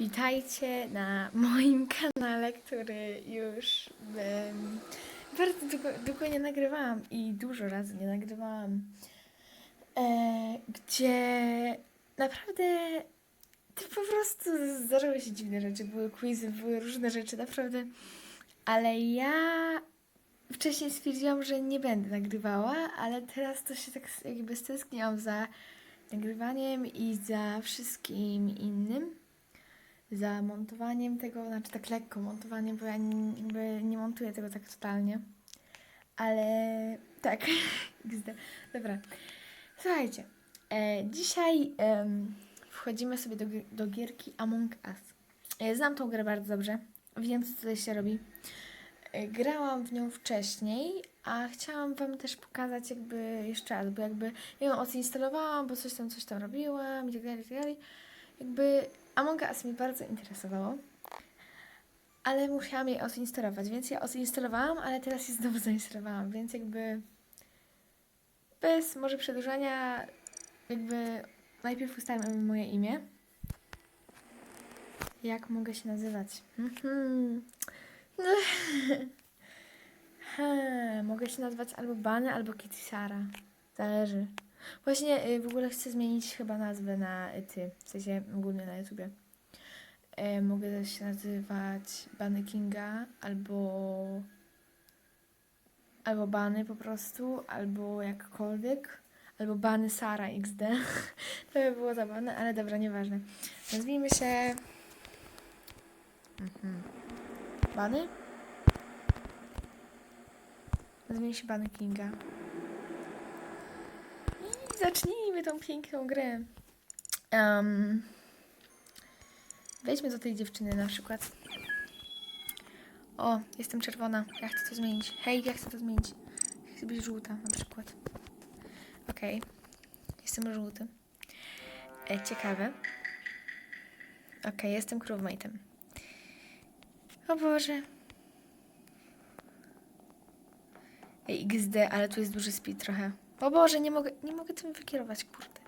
Witajcie na moim kanale, który już em, bardzo długo, długo nie nagrywałam i dużo razy nie nagrywałam. E, gdzie naprawdę to po prostu zdarzały się dziwne rzeczy, były quizy, były różne rzeczy, naprawdę. Ale ja wcześniej stwierdziłam, że nie będę nagrywała, ale teraz to się tak jakby stęskniłam za nagrywaniem i za wszystkim innym. Za montowaniem tego, znaczy tak lekko montowaniem, bo ja nie, nie montuję tego tak totalnie. Ale tak. Dobra. Słuchajcie, e, dzisiaj em, wchodzimy sobie do, do gierki Among Us. E, znam tą grę bardzo dobrze, wiem co tutaj się robi. E, grałam w nią wcześniej, a chciałam Wam też pokazać jakby jeszcze raz, bo jakby ja ją odinstalowałam, bo coś tam, coś tam robiłam i tak dalej, i tak dalej. Jakby Among Us mnie bardzo interesowało, ale musiałam jej odinstalować, więc ja odinstalowałam, ale teraz je znowu zainstalowałam, więc jakby bez może przedłużania, jakby najpierw ustalmy moje imię. Jak mogę się nazywać? Mhm. Ha, mogę się nazwać albo Bany, albo Kitty Sara. Zależy. Właśnie y, w ogóle chcę zmienić chyba nazwę na y, ty, w sensie ogólnie na YouTubie. E, mogę też się nazywać Bany Kinga, albo albo Bany po prostu, albo jakkolwiek, albo Bany Sara XD. to by było zabawne, ale dobra, nieważne. Nazwijmy się... Mhm. Bany? Nazwijmy się Bany Kinga. Zacznijmy tą piękną grę. Um, wejdźmy do tej dziewczyny na przykład. O, jestem czerwona. Ja chcę to zmienić. Hej, ja chcę to zmienić. Chcę być żółta na przykład. Okej. Jestem żółty. E, ciekawe. Okej, jestem crewmate'em. O Boże. Ej, XD, ale tu jest duży speed trochę. O Boże, nie mogę, nie mogę tym wykierować, kurde.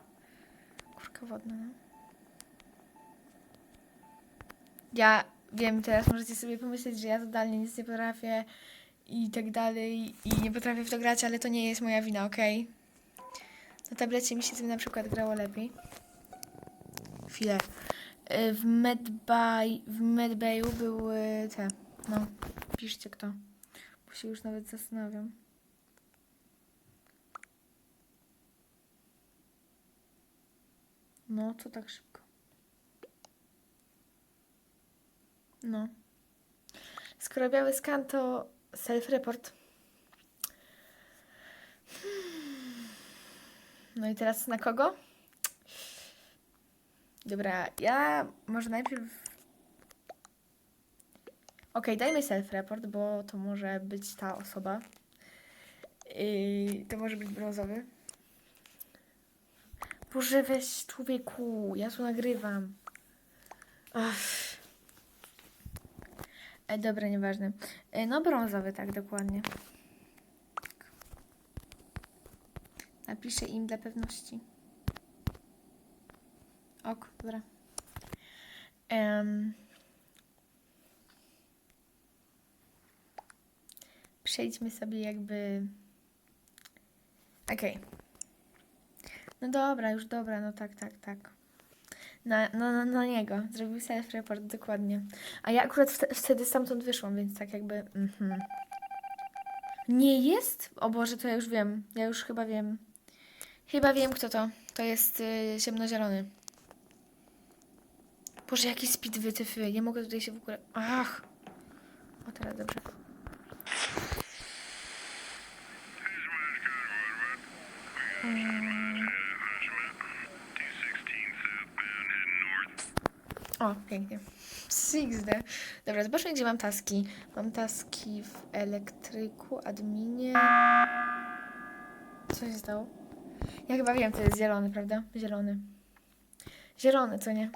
Kurka wodna, no. Ja wiem, teraz możecie sobie pomyśleć, że ja totalnie nic nie potrafię i tak dalej i nie potrafię w to grać, ale to nie jest moja wina, okej? Na tablecie mi się tym na przykład grało lepiej. Chwilę. Y, W Medbay, w Medbayu były te, no, piszcie kto, bo się już nawet zastanawiam. No, to tak szybko. No. Skoro biały skan to self-report. No i teraz na kogo? Dobra, ja może najpierw. Okej, dajmy self-report, bo to może być ta osoba. Yy, to może być brązowy. Boże, weź człowieku, ja tu nagrywam. Ach. E, dobra, nieważne. E, no brązowy, tak, dokładnie. Napiszę im dla pewności. Ok, dobra. Em. Przejdźmy sobie jakby... Okej. No dobra, już dobra, no tak, tak, tak. Na, no, na, na niego. Zrobił self-report, dokładnie. A ja akurat wte- wtedy stamtąd wyszłam, więc tak jakby... Mhm. Nie jest? O Boże, to ja już wiem. Ja już chyba wiem. Chyba wiem, kto to. To jest y, ciemnozielony. Boże, jaki speed wytyfy. Nie mogę tutaj się w ogóle... Ach! O, teraz dobrze. Mm. O, pięknie. XD. Dobra, zobaczmy, gdzie mam taski. Mam taski w elektryku, adminie. Co się stało? Ja chyba wiem, to jest zielony, prawda? Zielony. Zielony, co nie?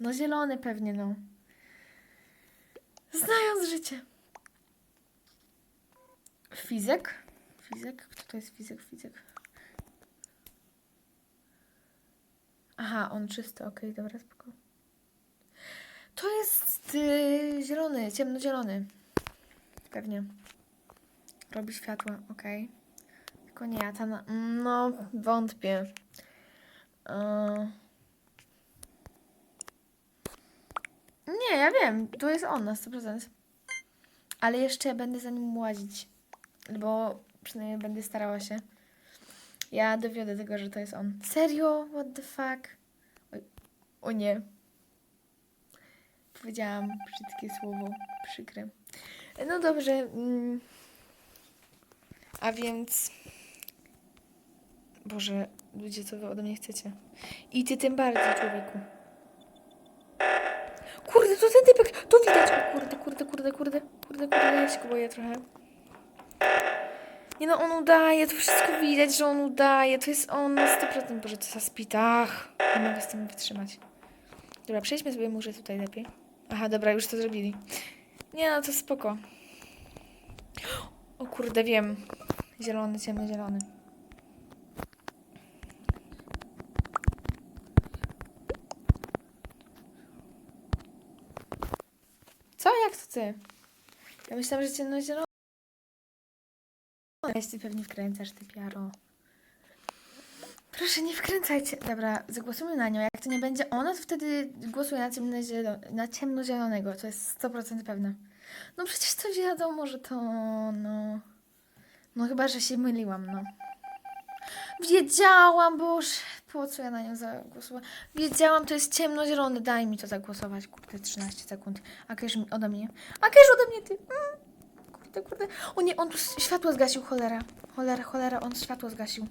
No zielony pewnie, no. Znając życie. Fizek? Fizek? Kto to jest fizyk? Fizyk. Aha, on czysty, okej, dobra, spoko. To jest y, zielony, ciemnozielony. Pewnie. Robi światła, okej. Tylko nie ja, ta na... No, wątpię. Nie, ja wiem, to jest on na 100%. Ale jeszcze będę za nim łazić. Bo przynajmniej będę starała się. Ja dowiodę tego, że to jest on. Serio? What the fuck? Oj. O nie. Powiedziałam brzydkie słowo. Przykre. No dobrze. mm. A więc... Boże, ludzie, co wy ode mnie chcecie? I ty tym bardziej, człowieku. Kurde, to ten typek, to widać. O kurde, kurde, kurde, kurde, kurde, kurde, ja się go boję trochę. Nie no, on udaje, to wszystko widać, że on udaje, to jest on na 100%. Boże, to za spitach. Nie mogę z tym wytrzymać. Dobra, przejdźmy sobie może tutaj lepiej. Aha, dobra, już to zrobili. Nie no, to spoko. O kurde, wiem. Zielony, ciemno-zielony. Co? Jak to ty? Ja myślałam, że ciemno-zielony. Ja ty pewnie wkręcasz, ty piaro. Proszę, nie wkręcajcie. Dobra, zagłosujmy na nią. Jak to nie będzie ona, to wtedy głosuję na, na ciemnozielonego. To jest 100% pewne. No przecież to wiadomo, że to no... No chyba, że się myliłam, no. Wiedziałam, boże, po co ja na nią zagłosowałam? Wiedziałam, to jest ciemnozielony, daj mi to zagłosować. Kurde, 13 sekund. A mi- ode mnie. A Cash ode mnie, ty. Mm. Kurde, kurde. O nie, on tu światło zgasił, cholera. Cholera, cholera, on światło zgasił.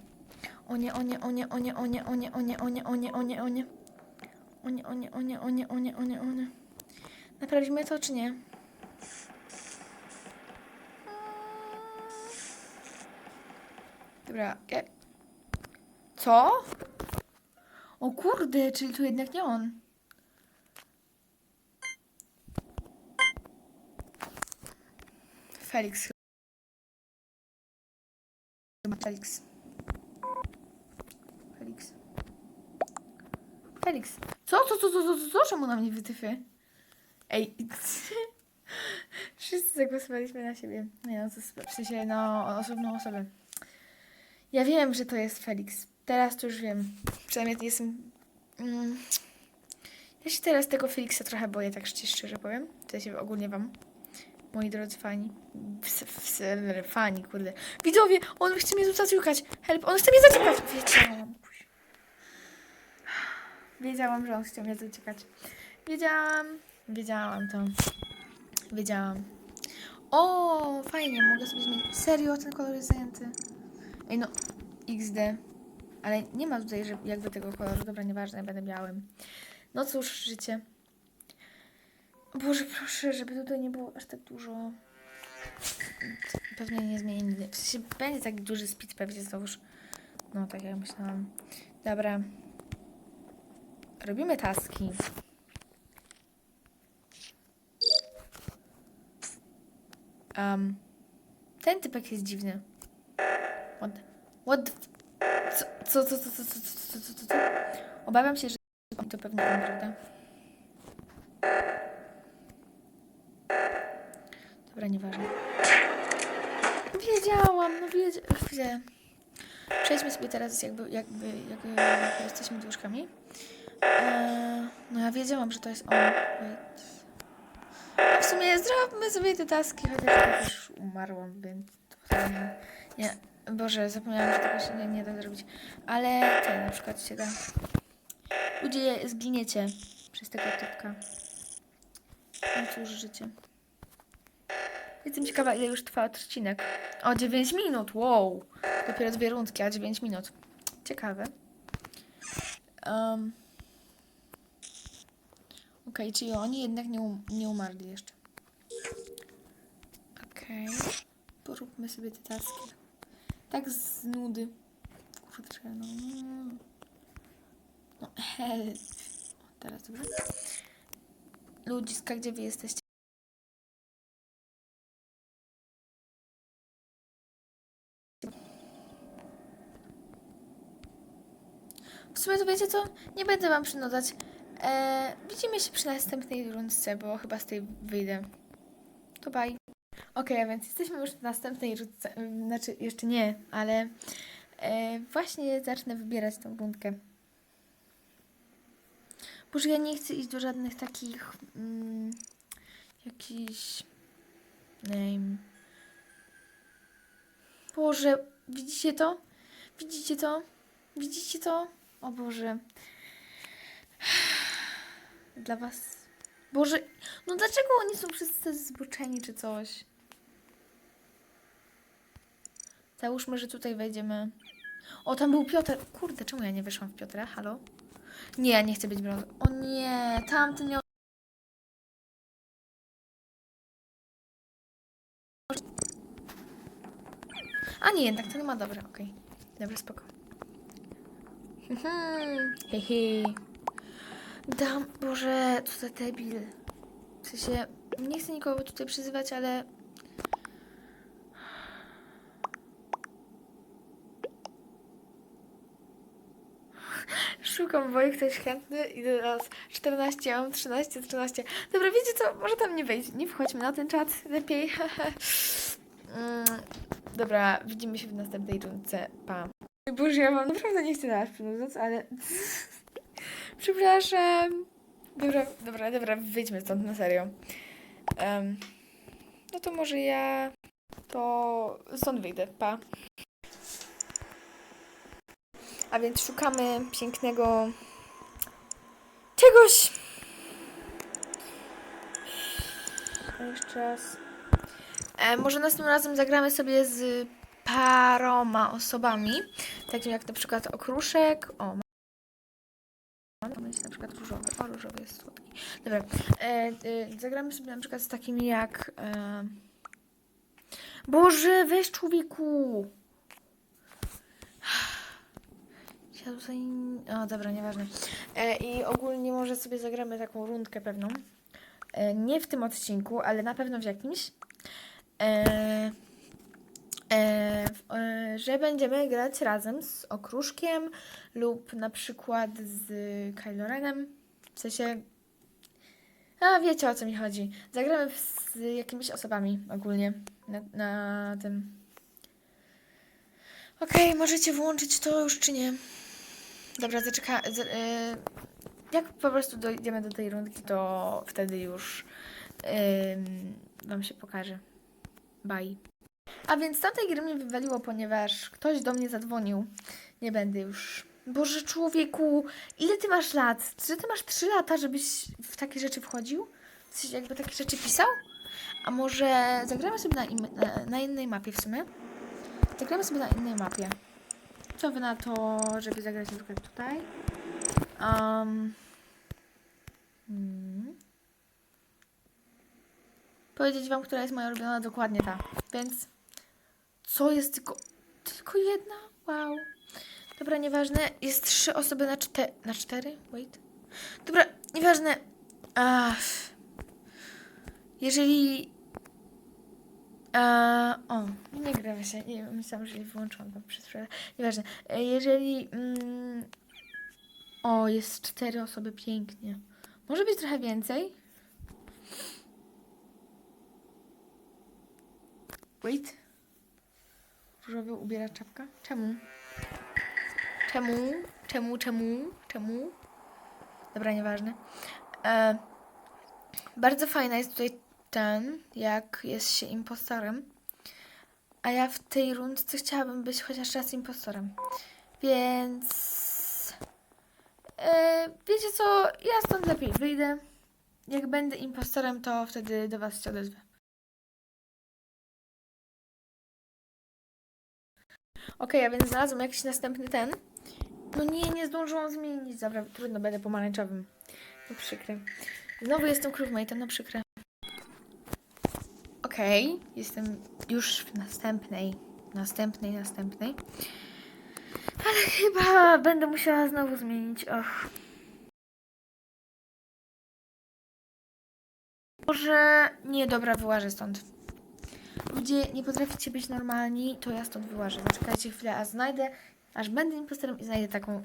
O nie, o nie, o nie, o nie, o nie, o nie, o nie, o nie, o nie, o nie, o nie. O nie, o nie, o nie, o nie, o nie, o nie, o nie. Naprawimy to, czy nie? Dobra, ja... Co? O kurde, czyli tu jednak nie on. Felix. Felix. Felix. Co? Co, co, co, co, co, co? Czemu na mnie wytyfy? Ej. Wszyscy zagłosowaliśmy na siebie. Nie no, to w sensie, no, osobną osobę. Ja wiem, że to jest Felix. Teraz to już wiem. Przynajmniej jestem... Mm. Ja się teraz tego Felixa trochę boję, tak szczerze, powiem. To ja się ogólnie wam, moi drodzy fani. Ws- ws- fani, kurde. Widzowie, on chce mnie zaciukać. Help, on chce mnie zaciukać. Wiedziałam. Wiedziałam, że on chce mnie zaciukać. Wiedziałam. Wiedziałam to. Wiedziałam. O, fajnie, mogę sobie zmienić. Serio, ten kolor jest zajęty. Ej, no, XD. Ale nie ma tutaj że jakby tego koloru. Dobra, nieważne, będę białym. No cóż, życie. Boże, proszę, żeby tutaj nie było aż tak dużo. Pewnie nie zmienię nigdy. W sensie będzie tak duży speed pewnie znowuż. No, tak jak myślałam. Dobra. Robimy taski. Um, ten typek jest dziwny. What? What? Co, co, co, co, co, co, co, co, co, co? Obawiam się, że to pewnie on, prawda? Dobra, nieważne. Wiedziałam, no wiedziałam. Przejdźmy sobie teraz jakby, jakby, jakby, jakby jesteśmy duszkami. Eee, no ja wiedziałam, że to jest on. Wait. W sumie zróbmy sobie te taski, chociaż tak już umarłam, więc to wcale nie, nie. Boże, zapomniałam, że tego się nie, nie da zrobić. Ale te na przykład się da. Ludzie zginiecie przez tego typka. No cóż, życie. Jestem ciekawa, ile już trwa odcinek. O, 9 minut, wow. Dopiero dwie rundki, a 9 minut. Ciekawe. Um. Okej, czyli oni jednak nie, um nie umarli jeszcze. Okej. Poróbmy sobie te taski. Tak z nudy. Kurczę, no. No, help. O, teraz dobrze. Ludziska, gdzie wy jesteście? Sumie to wiecie co? Nie będę wam przynudzać. E, widzimy się przy następnej rundce, bo chyba z tej wyjdę. To bye. Okej, a więc jesteśmy już w następnej rundce. Ym, Znaczy, jeszcze nie, ale e, właśnie zacznę wybierać tą rundkę. Boże, ja nie chcę iść do żadnych takich mm, jakichś name. Boże, widzicie to? Widzicie to? Widzicie to? O Boże. Dla was. Boże, no dlaczego oni są wszyscy zboczeni czy coś? Załóżmy, że tutaj wejdziemy. O, tam był Piotr. Kurde, czemu ja nie wyszłam w Piotra? Halo? Nie, ja nie chcę być brąz. O nie, tamten miał. A nie, jednak ten ma dobre, okej. Dobra, spoko. Mhm, Hehe. Dam, Boże, co za debil. W sensie, nie chcę nikogo tutaj przyzywać, ale... Szukam, bo ktoś chętny i teraz 14, ja mam 13, 13. Dobra, wiecie co, może tam nie wejść, nie wchodźmy na ten czat, lepiej. Mm, Dobra, widzimy się w następnej rundce, pa. Boże, ja wam naprawdę nie chcę dawać przynudzać, ale... Przepraszam. Dobra, dobra, dobra, wyjdźmy stąd na serio. Em, no to może ja to stąd wyjdę, pa. A więc szukamy pięknego czegoś. Jeszcze raz. E, może następnym razem zagramy sobie z paroma osobami, takim jak na przykład okruszek. O, mieć na przykład różowy. O, różowy jest słodki. Dobra. E, e, zagramy sobie na przykład z takimi jak. E... Boże, weź człowieku! Ja tutaj. O, dobra, nieważne. E, I ogólnie może sobie zagramy taką rundkę pewną. E, nie w tym odcinku, ale na pewno w jakimś. E, że będziemy grać razem z Okruszkiem lub na przykład z Kylo Renem. W sensie. A wiecie o co mi chodzi. Zagramy z jakimiś osobami ogólnie na, na tym. Okej, możecie włączyć to już czy nie? Dobra, zaczeka. Z, y, jak po prostu dojdziemy do tej rundki, to wtedy już Wam się pokaże. Bye. A więc tamtej gry mnie wywaliło, ponieważ ktoś do mnie zadzwonił. Nie będę już. Boże, człowieku, ile ty masz lat? Czy ty masz 3 lata, żebyś w takie rzeczy wchodził? W jakby takie rzeczy pisał? A może zagramy sobie na, im- na, na innej mapie w sumie? Zagramy sobie na innej mapie. Co wy na to, żeby zagrać na przykład tutaj? Um, hmm. Powiedzieć wam, która jest moja ulubiona, dokładnie ta. Więc co jest tylko. Tylko jedna? Wow. Dobra, nieważne. Jest trzy osoby na cztery. Na cztery? Wait. Dobra, nieważne. Ach. Jeżeli. A, o, nie gra się. Nie myślałam, że wyłączyłam to przez chwilę. Nieważne. E, Jeżeli. Mm, o, jest cztery osoby, pięknie. Może być trochę więcej? Wait. Różowy ubiera czapka? Czemu? Czemu? Czemu? Czemu? Czemu? Dobra, nieważne. E, bardzo fajna jest tutaj ten, jak jest się impostorem. A ja w tej rundce chciałabym być chociaż raz impostorem. Więc... E, wiecie co? Ja stąd lepiej wyjdę. Jak będę impostorem, to wtedy do was się odezwę. Okej, a więc znalazłam jakiś następny ten. No nie, nie zdążyłam zmienić. Dobra, trudno, będę pomarańczowym. No przykre. Znowu jestem crewmate'em, no przykre. Okej, jestem już w następnej, następnej, następnej. Ale chyba będę musiała znowu zmienić. Och. Może... Nie, dobra, wyłażę stąd. Ludzie, nie potraficie być normalni, to ja stąd wyłażę. Zaczekajcie chwilę, a znajdę, aż będę impostorem i znajdę taką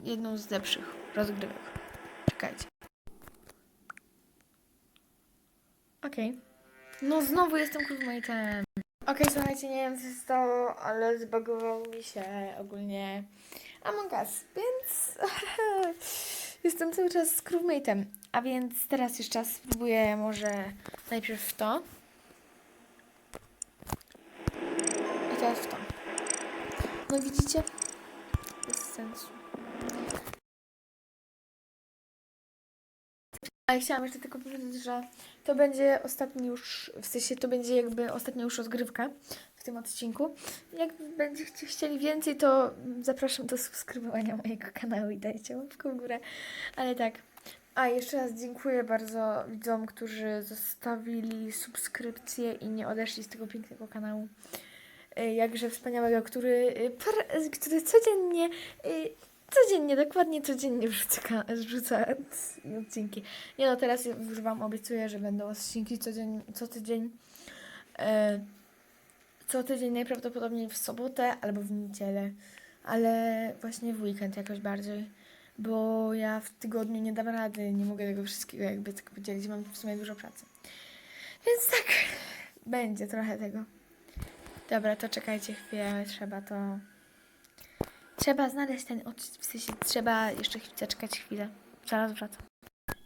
jedną z lepszych rozgrywek. Czekajcie. Okej. No znowu jestem crewmate'em. Okej, słuchajcie, nie wiem co się stało, ale zbagował mi się ogólnie Among Us, więc jestem cały czas crewmate'em. A więc teraz jeszcze raz spróbuję może najpierw to. No widzicie? Bez sensu. Ale chciałam jeszcze tylko powiedzieć, że to będzie ostatni już, w sensie to będzie jakby ostatnia już rozgrywka w tym odcinku. Jak będziecie chcieli więcej, to zapraszam do subskrybowania mojego kanału i dajcie łapkę w górę. Ale tak. A jeszcze raz dziękuję bardzo widzom, którzy zostawili subskrypcję i nie odeszli z tego pięknego kanału. Y, Jakże wspaniałego, który, y, pr- który codziennie, y, codziennie, dokładnie codziennie wrzuca, wrzuca odcinki. Nie no, teraz już Wam obiecuję, że będą odcinki codziennie, co tydzień. E, co tydzień najprawdopodobniej w sobotę albo w niedzielę, ale właśnie w weekend jakoś bardziej, bo ja w tygodniu nie dam rady, nie mogę tego wszystkiego jakby tak podzielić, mam w sumie dużo pracy. Więc tak, będzie trochę tego. Dobra, to czekajcie chwilę, trzeba to... Trzeba znaleźć ten odcinek, w sensie trzeba jeszcze zaczekać chwilę. Zaraz wracam.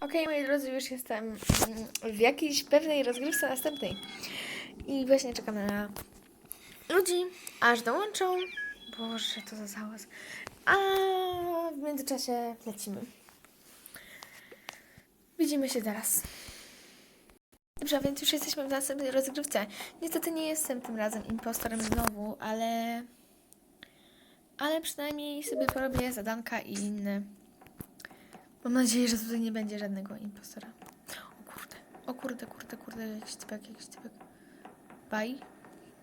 Okej, moi drodzy, już jestem mm, w jakiejś pewnej rozgrywce następnej. I właśnie czekam na ludzi, aż dołączą. Boże, to za załaz. A w międzyczasie lecimy. Widzimy się zaraz. Dobrze, więc już jesteśmy w następnej rozgrywce. Niestety nie jestem tym razem impostorem znowu, ale... Ale przynajmniej sobie porobię zadanka i inne. Mam nadzieję, że tutaj nie będzie żadnego impostora. O kurde, o kurde, kurde, kurde, jakiś typek, jakiś typek. Baj,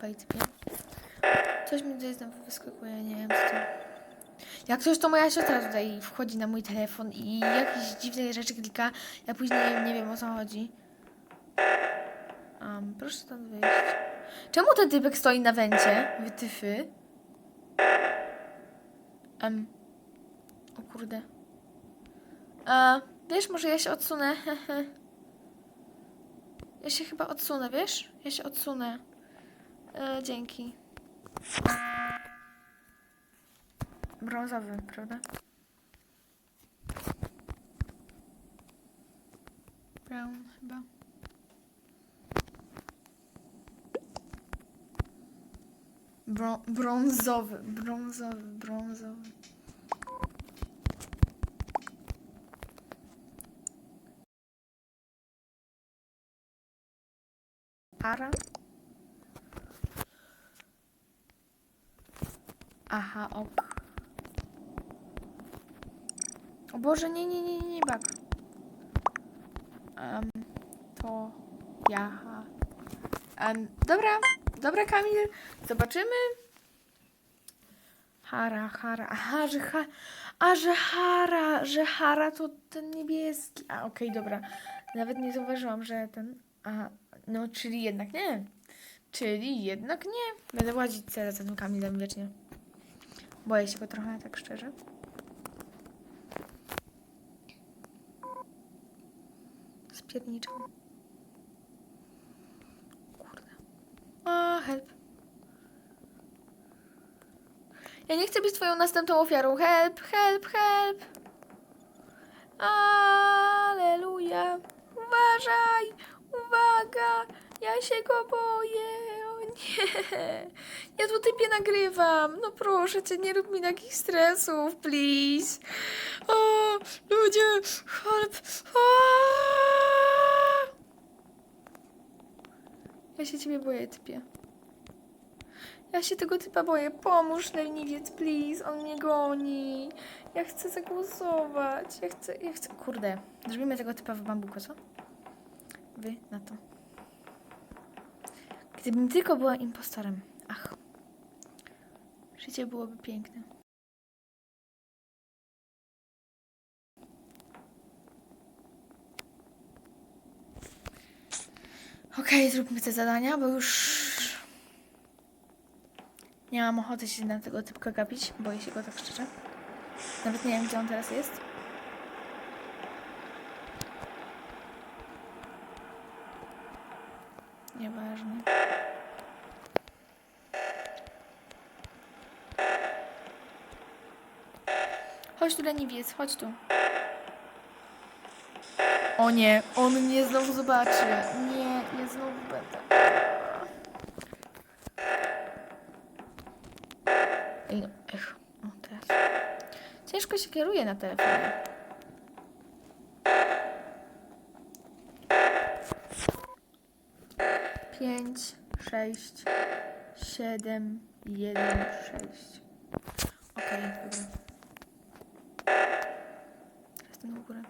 baj typie. Coś mi tutaj znowu wyskakuje, nie wiem co to. Jak coś to moja siostra tutaj wchodzi na mój telefon i jakieś dziwne rzeczy klika, ja później nie wiem o co chodzi. Um, proszę stąd wyjść. Czemu ten typek stoi na węcie? Wytyfy. Um. O kurde. A, wiesz, może ja się odsunę. ja się chyba odsunę, wiesz? Ja się odsunę. E, dzięki. Brązowy, prawda? Brown chyba. Brą brązowy, brązowy, brązowy. Para? Aha, ok. O Boże, nie, nie, nie, nie, bak. Um, to ja. Um, dobra, dobra Kamil, zobaczymy. Hara, Hara, aha, że ha, a że Hara, że Hara to ten niebieski. A, okej, dobra. Nawet nie zauważyłam, że ten, a, no, czyli jednak nie. Czyli jednak nie. Będę łazić teraz za tym Kamilem wiecznie. Boję się go trochę, tak szczerze. Spierniczą. Kurde. A, help. Ja nie chcę być twoją następną ofiarą. Help, help, help. Aleluja. Uważaj. Uwaga. Ja się go boję. O nie. Ja tu typie nagrywam. No proszę cię, nie rób mi takich stresów, please. O, ludzie. Help. Aaa! Ja się ciebie boję, typie. Ja się tego typa boję. Pomóż, leniwiec, please. On mnie goni. Ja chcę zagłosować. Ja chcę, ja chcę... Kurde. Zrobimy tego typa w bambuko, co? Wy na to. Gdybym tylko była impostorem. Ach. Życie byłoby piękne. Okej, okay, zróbmy te zadania, bo już nie mam ochoty się na tego typka gapić. Boję się go tak szczerze. Nawet nie wiem, gdzie on teraz jest. Nieważne. Chodź tu, leniwiec, chodź tu. O nie, on mnie znowu zobaczy. Nie ech, o teraz. Ciężko się kieruje na telefonie. Pięć, sześć, siedem, jeden, sześć. Okej, dobra. Teraz ten u góry.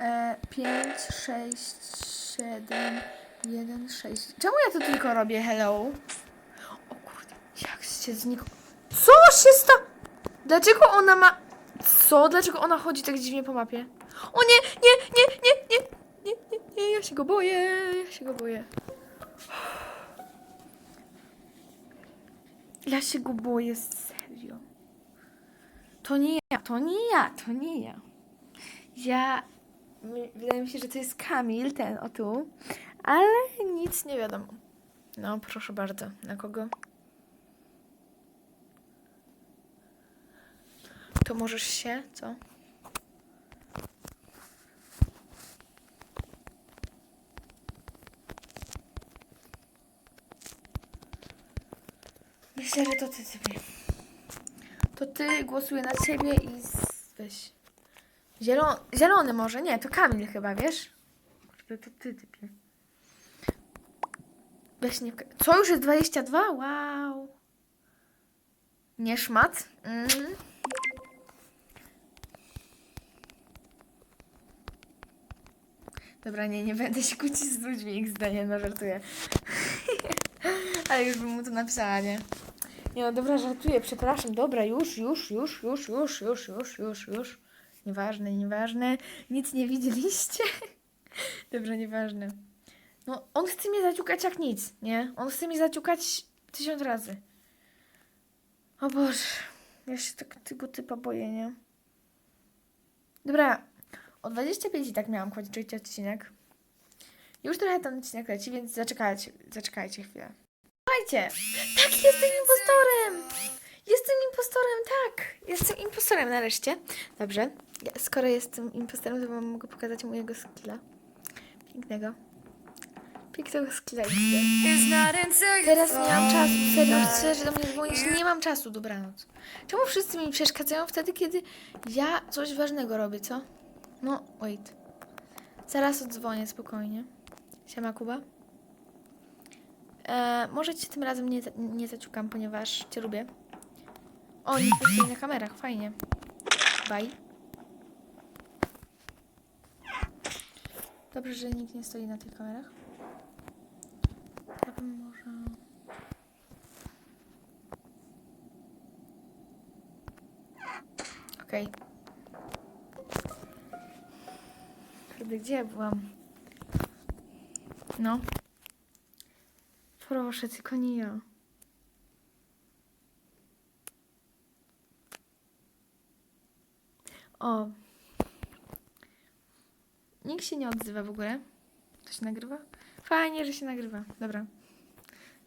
E, pięć, sześć, siedem, jeden, sześć. Czemu ja to tylko robię? Hello? O kurde, jak się znikło. Co się stało? Dlaczego ona ma... Co? Dlaczego ona chodzi tak dziwnie po mapie? O nie, nie, nie, nie, nie, nie, nie, nie, ja się go boję, ja się go boję. Ja się go boję, serio. To nie ja, to nie ja, to nie ja. Ja... Wydaje mi się, że to jest Kamil, ten o tu, ale nic nie wiadomo. No, proszę bardzo. Na kogo? To możesz się, co? Myślę, że to ty, ty. To ty głosuję na ciebie i z... weź. Zielony, zielony może? Nie, to Kamil chyba, wiesz? Kurczę, to ty, typie. Co, już jest 22? Wow. Nie szmat. Mm. Dobra, nie, nie będę się kłócić z ludźmi, ich zdanie, no żartuję. Ale już bym mu to napisała, nie? Nie no, dobra, żartuję, przepraszam, dobra, już, już, już, już, już, już, już, już, już. Nieważne, nieważne, nic nie widzieliście. Dobra, nieważne. No, on chce mnie zaciukać jak nic, nie? On chce mnie zaciukać tysiąc razy. O Boże, ja się tak tego typa boję, nie? Dobra, o 25 i tak miałam kończyć odcinek. Już trochę ten odcinek leci, więc zaczekajcie, zaczekajcie chwilę. Słuchajcie, tak, jestem impostorem! Jestem impostorem, tak! Jestem impostorem nareszcie. Dobrze, ja, skoro jestem impostorem, to wam mogę pokazać mojego skilla. Pięknego. Skilla. XD. Teraz nie mam czasu, serio, chcę, że do mnie dzwonić, nie mam czasu, dobranoc. Czemu wszyscy mi przeszkadzają wtedy, kiedy ja coś ważnego robię, co? No, wait. Zaraz odzwonię, spokojnie. Siema, Kuba. E, może cię tym razem nie, nie zaciukam, ponieważ cię lubię. O, nie stoi na kamerach, fajnie. Bye. Dobrze, że nikt nie stoi na tych kamerach. Ja może... Okej. Kurde, gdzie ja byłam? No. Proszę, tylko nie ja. O. Nikt się nie odzywa w ogóle. To się nagrywa? Fajnie, że się nagrywa. Dobra.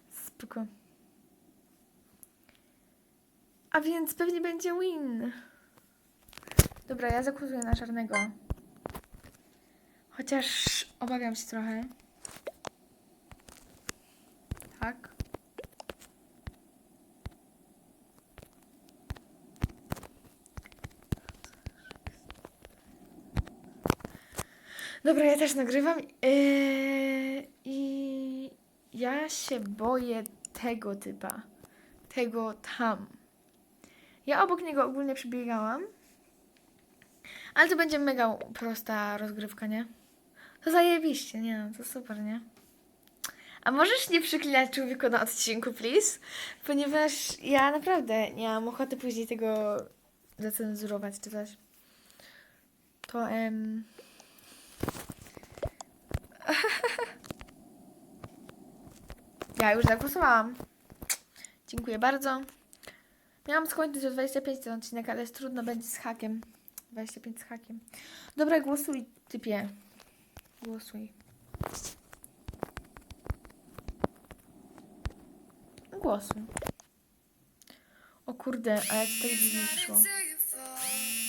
Spoko. A więc pewnie będzie win. Dobra, ja zakłusuję na czarnego. Chociaż obawiam się trochę. Tak. Dobra, ja też nagrywam. Yy, I ja się boję tego typa. Tego tam. Ja obok niego ogólnie przebiegałam. Ale to będzie mega prosta rozgrywka, nie? To zajebiście, nie? No, to super, nie? A możesz nie przyklinać człowieku na odcinku, please? Ponieważ ja naprawdę nie mam ochoty później tego zacenzurować czy coś. To em... Ja już zagłosowałam. Dziękuję bardzo. Miałam skończyć o 25 ten odcinek, ale jest trudno będzie z hakiem. 25 z hakiem. Dobra, głosuj, typie. Głosuj. Głosuj. O kurde, a jak to dziwnie wyszło.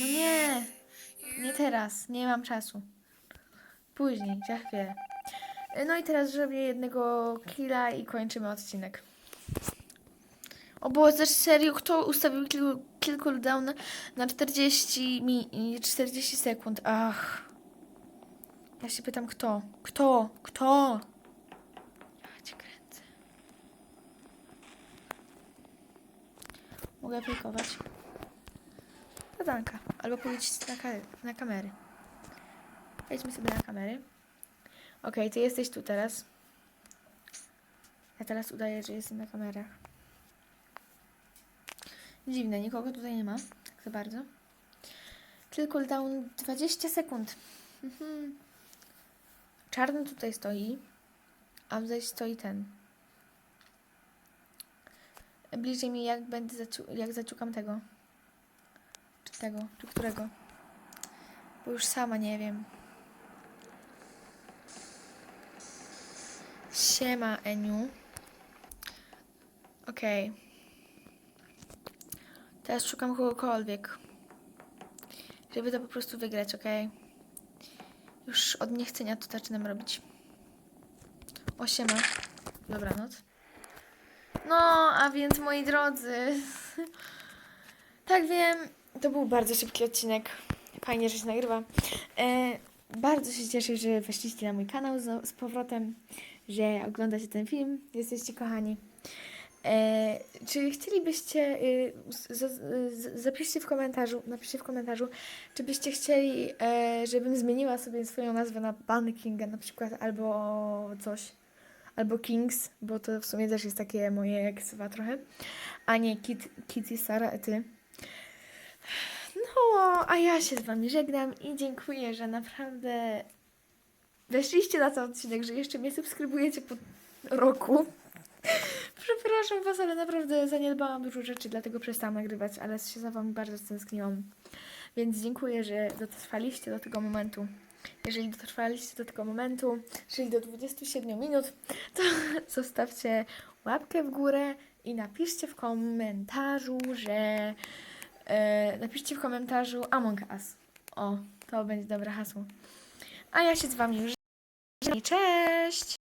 No nie! Nie teraz, nie mam czasu. Później, za chwilę. No i teraz zrobię jednego killa i kończymy odcinek. O Boże, serio, kto ustawił kill cooldown na, na 40, mi, 40 sekund? Ach. Ja się pytam, kto? Kto? Kto? Ja cię kręcę. Mogę aplikować. Zadanka. Albo pójść na, ka- na kamery. Wejdźmy sobie na kamery. Okej, ty jesteś tu teraz. Ja teraz udaję, że jestem na kamerach. Dziwne, nikogo tutaj nie ma. Za bardzo. Kill cooldown 20 sekund. Mhm. Czarny tutaj stoi, a tutaj stoi ten. Bliżej mi jak będę zaciu- jak zaciukam tego. Czy tego, czy którego. Bo już sama nie wiem. Siema, Eniu. Okej. Teraz szukam kogokolwiek. Żeby to po prostu wygrać, okej? Już od niechcenia to zaczynam robić. O, siema. Dobranoc. No, a więc moi drodzy. tak wiem, to był bardzo szybki odcinek. Fajnie, że się nagrywa. E, bardzo się cieszę, że weszliście na mój kanał z, z powrotem, że oglądacie ten film. Jesteście kochani. E, czy chcielibyście, y, zapiszcie w komentarzu, napiszcie w komentarzu, czy byście chcieli, e, żebym zmieniła sobie swoją nazwę na Ban Kinga na przykład, albo coś, albo Kings, bo to w sumie też jest takie moje ksywa trochę, a nie Kit, Kitty, Sara, ty. No, a ja się z wami żegnam i dziękuję, że naprawdę weszliście na ten odcinek, że jeszcze mnie subskrybujecie po roku. Przepraszam Was, ale naprawdę zaniedbałam dużo rzeczy, dlatego przestałam nagrywać, ale się za Wami bardzo stęskniłam. Więc dziękuję, że dotrwaliście do tego momentu. Jeżeli dotrwaliście do tego momentu, czyli do 27 minut, to zostawcie łapkę w górę i napiszcie w komentarzu, że... E, napiszcie w komentarzu Among Us. O, to będzie dobre hasło. A ja się z Wami już... Cześć!